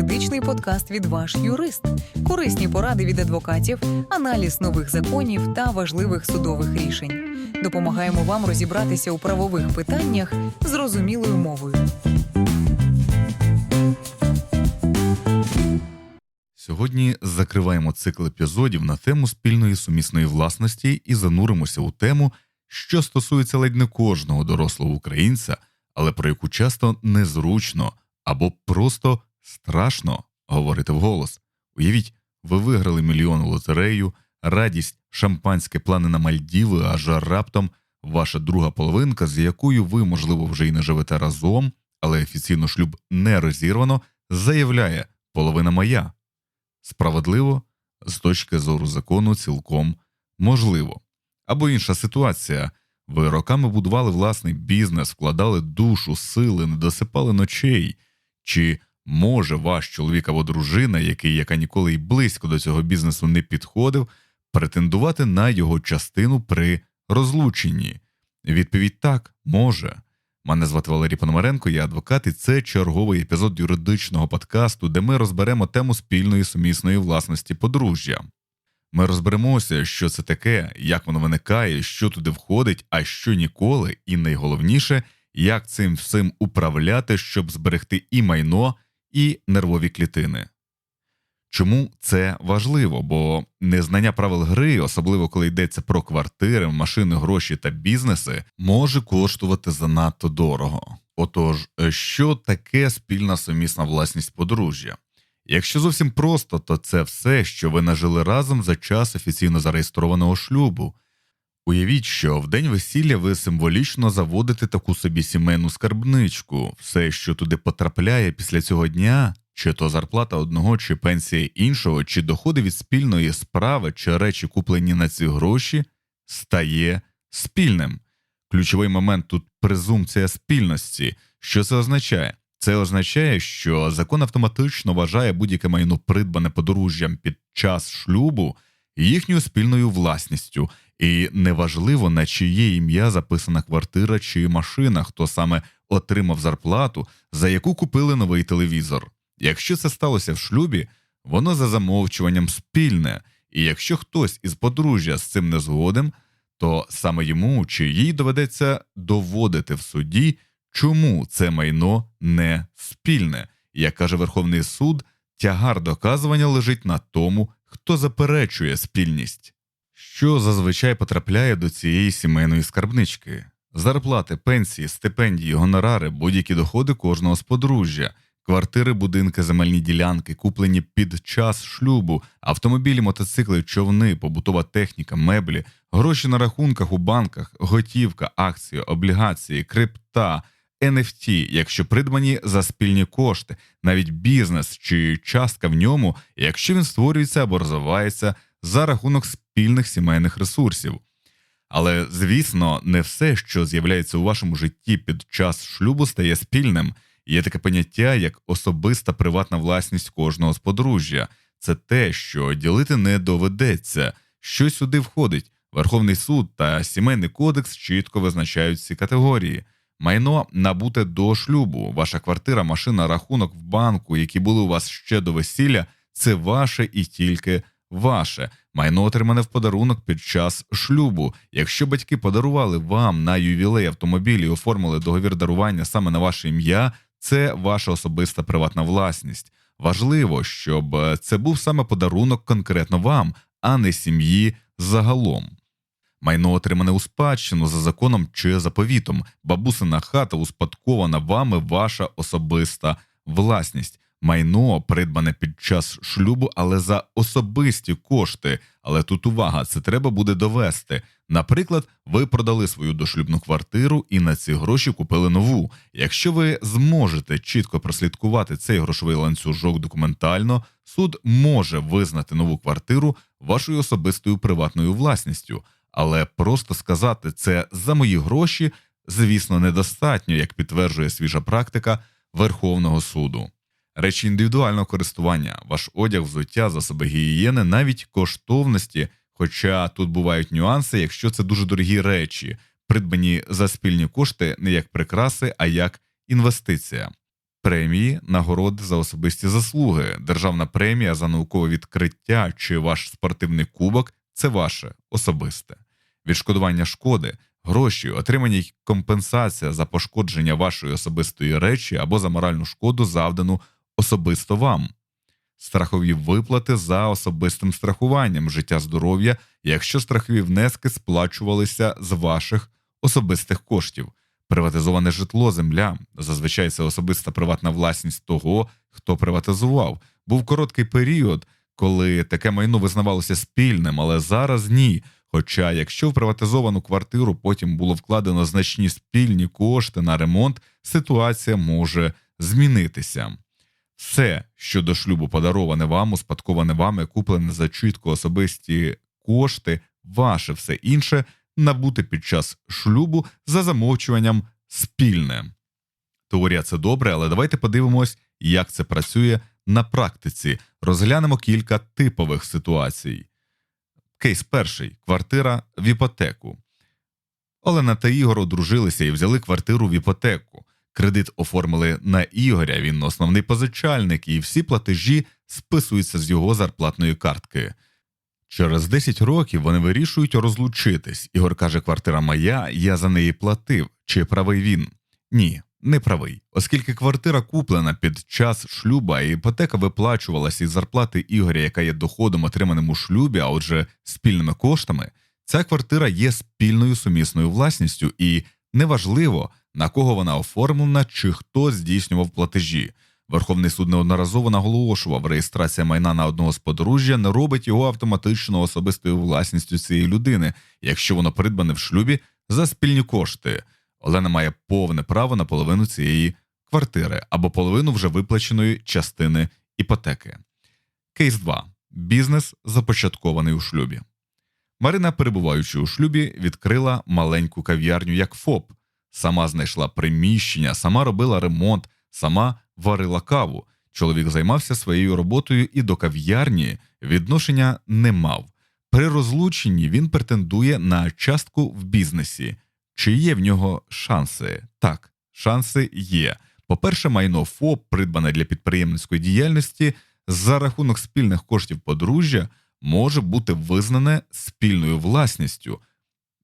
юридичний подкаст від ваш юрист, корисні поради від адвокатів, аналіз нових законів та важливих судових рішень. Допомагаємо вам розібратися у правових питаннях зрозумілою мовою. Сьогодні закриваємо цикл епізодів на тему спільної сумісної власності і зануримося у тему, що стосується ледь не кожного дорослого українця, але про яку часто незручно або просто страшно говорити вголос. Уявіть, ви виграли мільйон лотерею, радість, шампанське плани на Мальдіви, аж раптом ваша друга половинка, з якою ви, можливо, вже й не живете разом, але офіційно шлюб не розірвано, заявляє половина моя. Справедливо, з точки зору закону, цілком можливо. Або інша ситуація. Ви роками будували власний бізнес, вкладали душу, сили, не досипали ночей. Чи може ваш чоловік або дружина, який яка ніколи й близько до цього бізнесу не підходив, претендувати на його частину при розлученні? Відповідь так, може. Мене звати Валерій Пономаренко, я адвокат, і це черговий епізод юридичного подкасту, де ми розберемо тему спільної сумісної власності подружжя. Ми розберемося, що це таке, як воно виникає, що туди входить, а що ніколи, і найголовніше, як цим всім управляти, щоб зберегти і майно, і нервові клітини. Чому це важливо? Бо незнання правил гри, особливо коли йдеться про квартири, машини, гроші та бізнеси, може коштувати занадто дорого. Отож, що таке спільна сумісна власність подружжя? Якщо зовсім просто, то це все, що ви нажили разом за час офіційно зареєстрованого шлюбу. Уявіть, що в день весілля ви символічно заводите таку собі сімейну скарбничку, все, що туди потрапляє після цього дня, чи то зарплата одного, чи пенсія іншого, чи доходи від спільної справи, чи речі, куплені на ці гроші, стає спільним. Ключовий момент тут презумпція спільності. Що це означає? Це означає, що закон автоматично вважає будь-яке майно придбане подружжям під час шлюбу їхньою спільною власністю, і неважливо, на чиє ім'я записана квартира чи машина, хто саме отримав зарплату, за яку купили новий телевізор. Якщо це сталося в шлюбі, воно за замовчуванням спільне, і якщо хтось із подружжя з цим не згоден, то саме йому чи їй доведеться доводити в суді, чому це майно не спільне. Як каже Верховний суд, тягар доказування лежить на тому, хто заперечує спільність. Що зазвичай потрапляє до цієї сімейної скарбнички? Зарплати, пенсії, стипендії, гонорари, будь-які доходи кожного з подружжя, квартири, будинки, земельні ділянки, куплені під час шлюбу, автомобілі, мотоцикли, човни, побутова техніка, меблі, гроші на рахунках у банках, готівка, акції, облігації, крипта. NFT, якщо придбані за спільні кошти, навіть бізнес чи частка в ньому, якщо він створюється або розвивається за рахунок спільних сімейних ресурсів. Але, звісно, не все, що з'являється у вашому житті під час шлюбу, стає спільним. Є таке поняття, як особиста приватна власність кожного з подружжя. Це те, що ділити не доведеться, що сюди входить. Верховний суд та сімейний кодекс чітко визначають ці категорії. Майно набуте до шлюбу, ваша квартира, машина, рахунок в банку, які були у вас ще до весілля, це ваше і тільки ваше. Майно отримане в подарунок під час шлюбу. Якщо батьки подарували вам на ювілей автомобілі і оформили договір дарування саме на ваше ім'я, це ваша особиста приватна власність. Важливо, щоб це був саме подарунок конкретно вам, а не сім'ї загалом. Майно отримане у спадщину за законом чи заповітом, бабусина хата успадкована вами ваша особиста власність. Майно придбане під час шлюбу, але за особисті кошти. Але тут увага, це треба буде довести. Наприклад, ви продали свою дошлюбну квартиру і на ці гроші купили нову. Якщо ви зможете чітко прослідкувати цей грошовий ланцюжок документально, суд може визнати нову квартиру вашою особистою приватною власністю. Але просто сказати це за мої гроші, звісно, недостатньо, як підтверджує свіжа практика Верховного суду. Речі індивідуального користування, ваш одяг, взуття, засоби гігієни, навіть коштовності, хоча тут бувають нюанси, якщо це дуже дорогі речі, придбані за спільні кошти не як прикраси, а як інвестиція. премії, нагороди за особисті заслуги, державна премія за наукове відкриття чи ваш спортивний кубок це ваше особисте. Відшкодування шкоди, гроші, отримання й компенсація за пошкодження вашої особистої речі або за моральну шкоду, завдану особисто вам. Страхові виплати за особистим страхуванням життя здоров'я, якщо страхові внески сплачувалися з ваших особистих коштів. Приватизоване житло, земля зазвичай це особиста приватна власність того, хто приватизував. Був короткий період, коли таке майно визнавалося спільним, але зараз ні. Хоча, якщо в приватизовану квартиру потім було вкладено значні спільні кошти на ремонт, ситуація може змінитися. Все, що до шлюбу подароване вам, успадковане вами, куплене за чітко особисті кошти, ваше все інше набути під час шлюбу за замовчуванням спільне. Теорія це добре, але давайте подивимось, як це працює на практиці. Розглянемо кілька типових ситуацій. Кейс перший квартира в іпотеку. Олена та Ігор одружилися і взяли квартиру в іпотеку. Кредит оформили на Ігоря, він основний позичальник, і всі платежі списуються з його зарплатної картки. Через 10 років вони вирішують розлучитись. Ігор каже, квартира моя, я за неї платив. Чи правий він? Ні, не правий. Оскільки квартира куплена під час шлюба, а іпотека виплачувалася із зарплати Ігоря, яка є доходом, отриманим у шлюбі, а отже, спільними коштами, ця квартира є спільною сумісною власністю, і неважливо, на кого вона оформлена чи хто здійснював платежі. Верховний суд неодноразово наголошував, реєстрація майна на одного з подружжя не робить його автоматично особистою власністю цієї людини, якщо воно придбане в шлюбі за спільні кошти. Олена має повне право на половину цієї квартири або половину вже виплаченої частини іпотеки. Кейс 2. Бізнес започаткований у шлюбі. Марина, перебуваючи у шлюбі, відкрила маленьку кав'ярню як ФОП, сама знайшла приміщення, сама робила ремонт, сама варила каву. Чоловік займався своєю роботою і до кав'ярні відношення не мав. При розлученні він претендує на частку в бізнесі. Чи є в нього шанси? Так, шанси є. По-перше, майно ФОП, придбане для підприємницької діяльності, за рахунок спільних коштів подружжя, може бути визнане спільною власністю,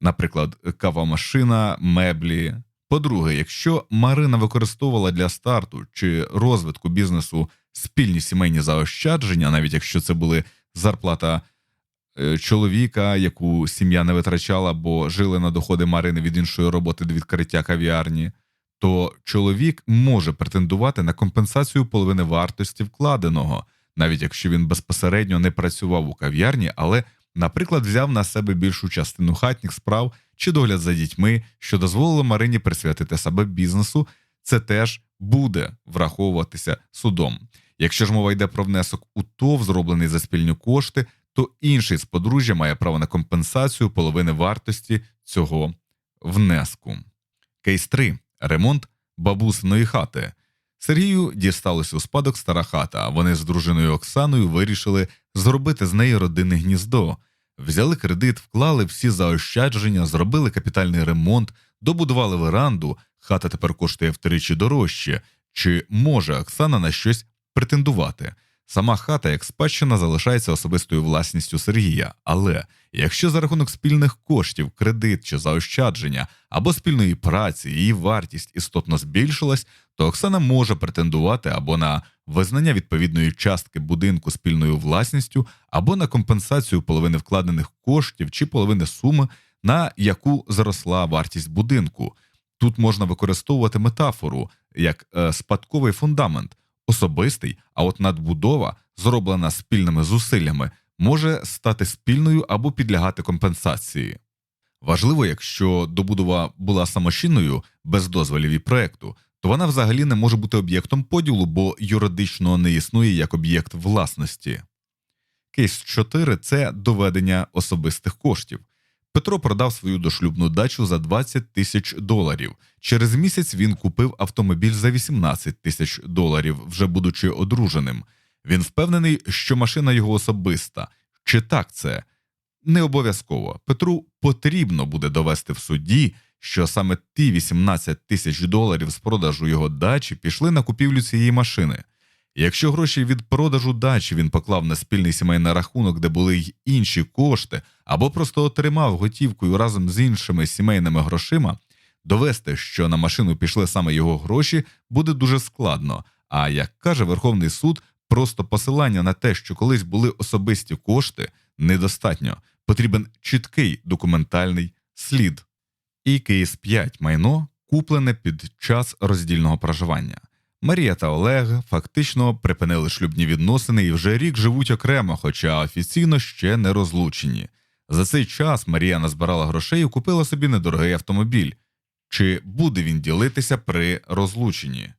наприклад, кавомашина, меблі. По-друге, якщо Марина використовувала для старту чи розвитку бізнесу спільні сімейні заощадження, навіть якщо це були зарплата е, чоловіка, яку сім'я не витрачала, бо жили на доходи Марини від іншої роботи до відкриття кав'ярні, то чоловік може претендувати на компенсацію половини вартості вкладеного, навіть якщо він безпосередньо не працював у кав'ярні, але, наприклад, взяв на себе більшу частину хатніх справ чи догляд за дітьми, що дозволило Марині присвятити себе бізнесу, це теж буде враховуватися судом. Якщо ж мова йде про внесок у ТОВ, зроблений за спільні кошти, то інший з подружжя має право на компенсацію половини вартості цього внеску. Кейс 3. ремонт бабусиної хати. Сергію дісталося у спадок стара хата. Вони з дружиною Оксаною вирішили зробити з неї родинне гніздо. Взяли кредит, вклали всі заощадження, зробили капітальний ремонт, добудували веранду. Хата тепер коштує втричі дорожче. Чи може Оксана на щось претендувати? Сама хата, як спадщина, залишається особистою власністю Сергія. Але якщо за рахунок спільних коштів, кредит чи заощадження або спільної праці її вартість істотно збільшилась, то Оксана може претендувати або на визнання відповідної частки будинку спільною власністю, або на компенсацію половини вкладених коштів чи половини суми, на яку зросла вартість будинку. Тут можна використовувати метафору як е, спадковий фундамент особистий, а от надбудова, зроблена спільними зусиллями, може стати спільною або підлягати компенсації. Важливо, якщо добудова була самочинною без дозволів і проекту, то вона взагалі не може бути об'єктом поділу, бо юридично не існує як об'єкт власності. Кейс 4 – це доведення особистих коштів. Петро продав свою дошлюбну дачу за 20 тисяч доларів. Через місяць він купив автомобіль за 18 тисяч доларів, вже будучи одруженим. Він впевнений, що машина його особиста. Чи так це? Не обов'язково. Петру потрібно буде довести в суді, що саме ті 18 тисяч доларів з продажу його дачі пішли на купівлю цієї машини. Якщо гроші від продажу дачі він поклав на спільний сімейний рахунок, де були й інші кошти, або просто отримав готівкою разом з іншими сімейними грошима, довести, що на машину пішли саме його гроші, буде дуже складно. А як каже Верховний суд, просто посилання на те, що колись були особисті кошти, недостатньо. Потрібен чіткий документальний слід. І кейс 5 майно куплене під час роздільного проживання. Марія та Олег фактично припинили шлюбні відносини і вже рік живуть окремо, хоча офіційно ще не розлучені. За цей час Марія назбирала грошей і купила собі недорогий автомобіль. Чи буде він ділитися при розлученні?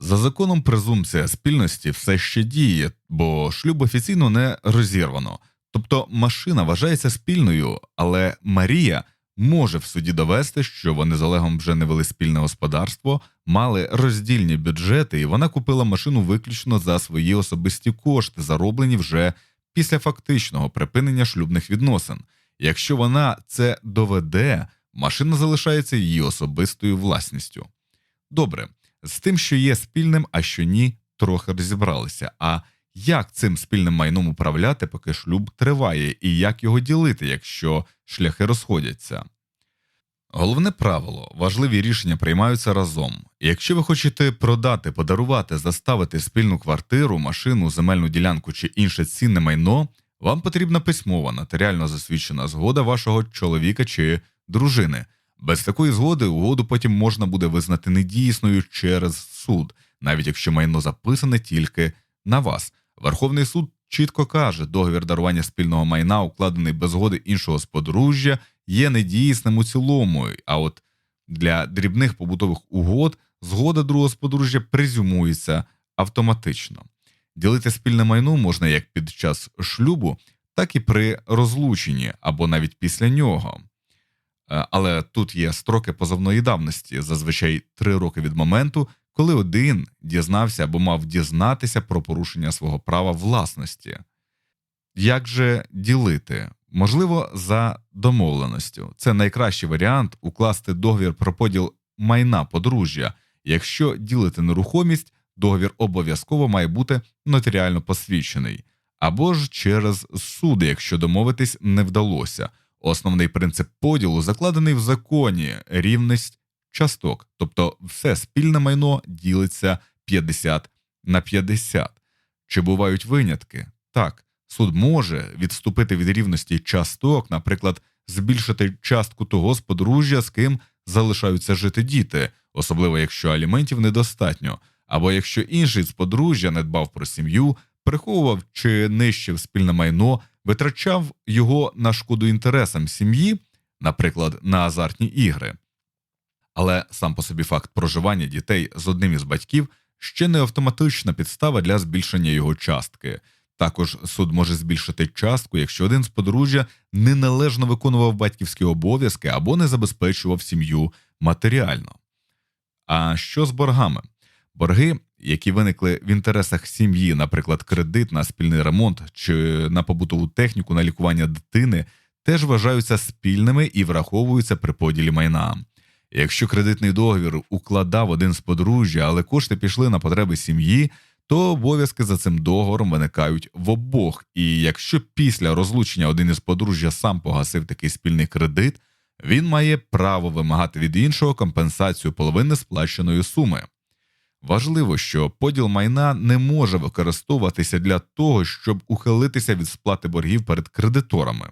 За законом презумпція спільності все ще діє, бо шлюб офіційно не розірвано. Тобто машина вважається спільною, але Марія може в суді довести, що вони з Олегом вже не вели спільне господарство, мали роздільні бюджети, і вона купила машину виключно за свої особисті кошти, зароблені вже після фактичного припинення шлюбних відносин. Якщо вона це доведе, машина залишається її особистою власністю. Добре, з тим, що є спільним, а що ні, трохи розібралися. А як цим спільним майном управляти, поки шлюб триває, і як його ділити, якщо шляхи розходяться? Головне правило важливі рішення приймаються разом. Якщо ви хочете продати, подарувати, заставити спільну квартиру, машину, земельну ділянку чи інше цінне майно, вам потрібна письмова нотаріально засвідчена згода вашого чоловіка чи дружини. Без такої згоди угоду потім можна буде визнати недійсною через суд, навіть якщо майно записане тільки на вас. Верховний суд чітко каже, договір дарування спільного майна, укладений без згоди іншого з подружжя, є недійсним у цілому. А от для дрібних побутових угод згода другого з подружжя презюмується автоматично. Ділити спільне майно можна як під час шлюбу, так і при розлученні або навіть після нього. Е, Але тут є строки позовної давності, зазвичай три роки від моменту, коли один дізнався або мав дізнатися про порушення свого права власності. Як же ділити? Можливо, за домовленістю. Це найкращий варіант укласти договір про поділ майна подружжя. Якщо ділити нерухомість, договір обов'язково має бути нотаріально посвідчений, або ж через суд, якщо домовитись не вдалося. Основний принцип поділу закладений в законі рівність часток, тобто все спільне майно ділиться 50 на 50. Чи бувають винятки? Так, суд може відступити від рівності часток, наприклад, збільшити частку того з подружжя, з ким залишаються жити діти, особливо якщо аліментів недостатньо, або якщо інший з подружжя не дбав про сім'ю, приховував чи нищив спільне майно, витрачав його на шкоду інтересам сім'ї, наприклад, на азартні ігри. Але сам по собі факт проживання дітей з одним із батьків ще не автоматична підстава для збільшення його частки. Також суд може збільшити частку, якщо один з подружжя неналежно виконував батьківські обов'язки або не забезпечував сім'ю матеріально. А що з боргами? Борги, які виникли в інтересах сім'ї, наприклад, кредит на спільний ремонт чи на побутову техніку на лікування дитини, теж вважаються спільними і враховуються при поділі майна. Якщо кредитний договір укладав один з подружжя, але кошти пішли на потреби сім'ї, то обов'язки за цим договором виникають в обох. І якщо після розлучення один із подружжя сам погасив такий спільний кредит, він має право вимагати від іншого компенсацію половини сплаченої суми. Важливо, що поділ майна не може використовуватися для того, щоб ухилитися від сплати боргів перед кредиторами.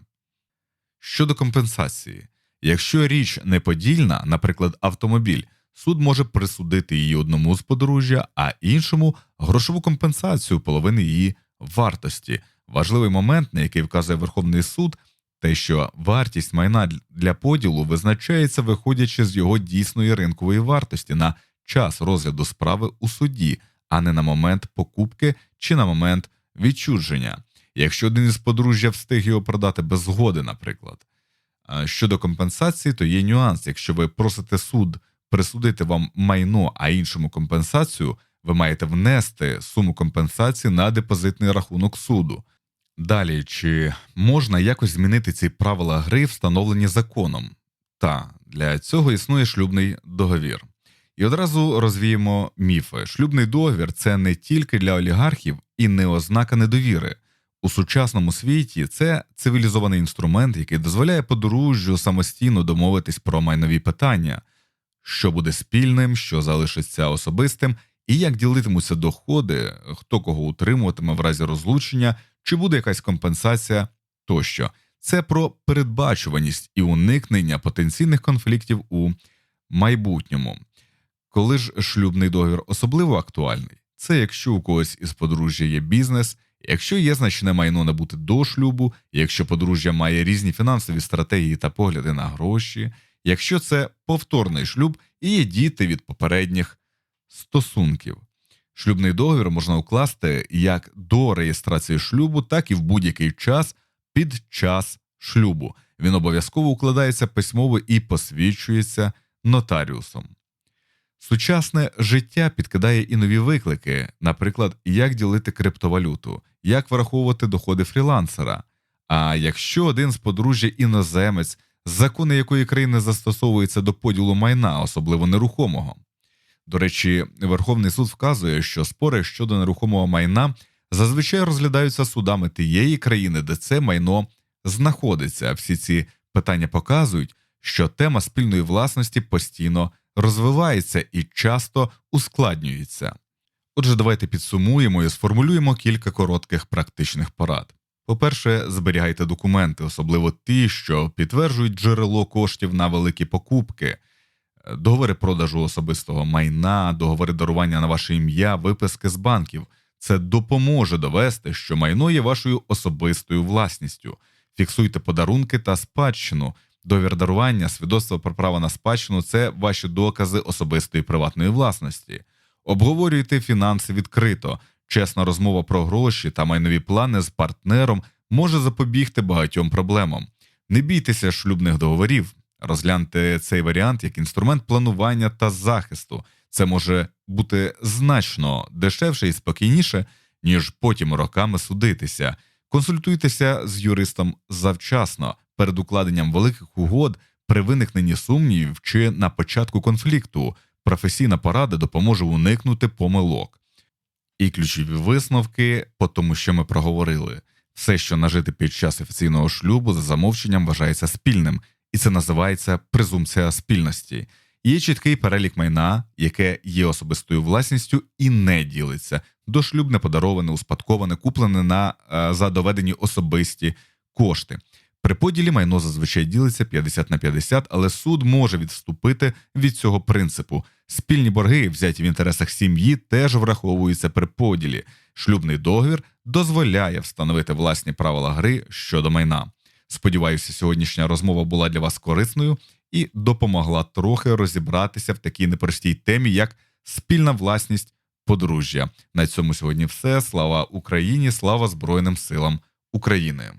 Щодо компенсації, якщо річ неподільна, наприклад, автомобіль, суд може присудити її одному з подружжя, а іншому грошову компенсацію половини її вартості. Важливий момент, на який вказує Верховний суд, те, що вартість майна для поділу визначається, виходячи з його дійсної ринкової вартості на час розгляду справи у суді, а не на момент покупки чи на момент відчудження. Якщо один із подружжя встиг його продати без згоди, наприклад. Щодо компенсації, то є нюанс. Якщо ви просите суд присудити вам майно, а іншому компенсацію, ви маєте внести суму компенсації на депозитний рахунок суду. Далі, чи можна якось змінити ці правила гри, встановлені законом? Та Для цього існує шлюбний договір. І одразу розвіємо міфи. Шлюбний договір це не тільки для олігархів і не ознака недовіри. У сучасному світі це цивілізований інструмент, який дозволяє подружжю самостійно домовитись про майнові питання, що буде спільним, що залишиться особистим, і як ділитимуться доходи, хто кого утримуватиме в разі розлучення, чи буде якась компенсація тощо. Це про передбачуваність і уникнення потенційних конфліктів у майбутньому. Коли ж шлюбний договір особливо актуальний, це якщо у когось із подружжя є бізнес, якщо є значне майно набути до шлюбу, якщо подружжя має різні фінансові стратегії та погляди на гроші, якщо це повторний шлюб і є діти від попередніх стосунків. Шлюбний договір можна укласти як до реєстрації шлюбу, так і в будь-який час під час шлюбу. Він обов'язково укладається письмово і посвідчується нотаріусом. Сучасне життя підкидає і нові виклики, наприклад, як ділити криптовалюту, як враховувати доходи фрілансера. А якщо один з подружжя іноземець, закони якої країни застосовуються до поділу майна, особливо нерухомого. До речі, Верховний суд вказує, що спори щодо нерухомого майна зазвичай розглядаються судами тієї країни, де це майно знаходиться. Всі ці питання показують, що тема спільної власності постійно розвивається і часто ускладнюється. Отже, давайте підсумуємо і сформулюємо кілька коротких практичних порад. По-перше, зберігайте документи, особливо ті, що підтверджують джерело коштів на великі покупки, договори продажу особистого майна, договори дарування на ваше ім'я, виписки з банків. Це допоможе довести, що майно є вашою особистою власністю. Фіксуйте подарунки та спадщину. Довір дарування, свідоцтво про право на спадщину це ваші докази особистої приватної власності. Обговорюйте фінанси відкрито. Чесна розмова про гроші та майнові плани з партнером може запобігти багатьом проблемам. Не бійтеся шлюбних договорів. Розгляньте цей варіант як інструмент планування та захисту. Це може бути значно дешевше і спокійніше, ніж потім роками судитися. Консультуйтеся з юристом завчасно перед укладенням великих угод при виникненні сумнівів чи на початку конфлікту. Професійна порада допоможе уникнути помилок. І ключові висновки по тому, що ми проговорили. Все, що нажити під час офіційного шлюбу, за замовченням вважається спільним, і це називається презумпція спільності. Є чіткий перелік майна, яке є особистою власністю і не ділиться. Дошлюбне подароване, успадковане, куплене на е, за доведені особисті кошти. При поділі майно зазвичай ділиться 50 на 50, але суд може відступити від цього принципу. Спільні борги, взяті в інтересах сім'ї, теж враховуються при поділі. Шлюбний договір дозволяє встановити власні правила гри щодо майна. Сподіваюся, сьогоднішня розмова була для вас корисною і допомогла трохи розібратися в такій непростій темі, як спільна власність подружжя. На цьому сьогодні все. Слава Україні! Слава Збройним силам України!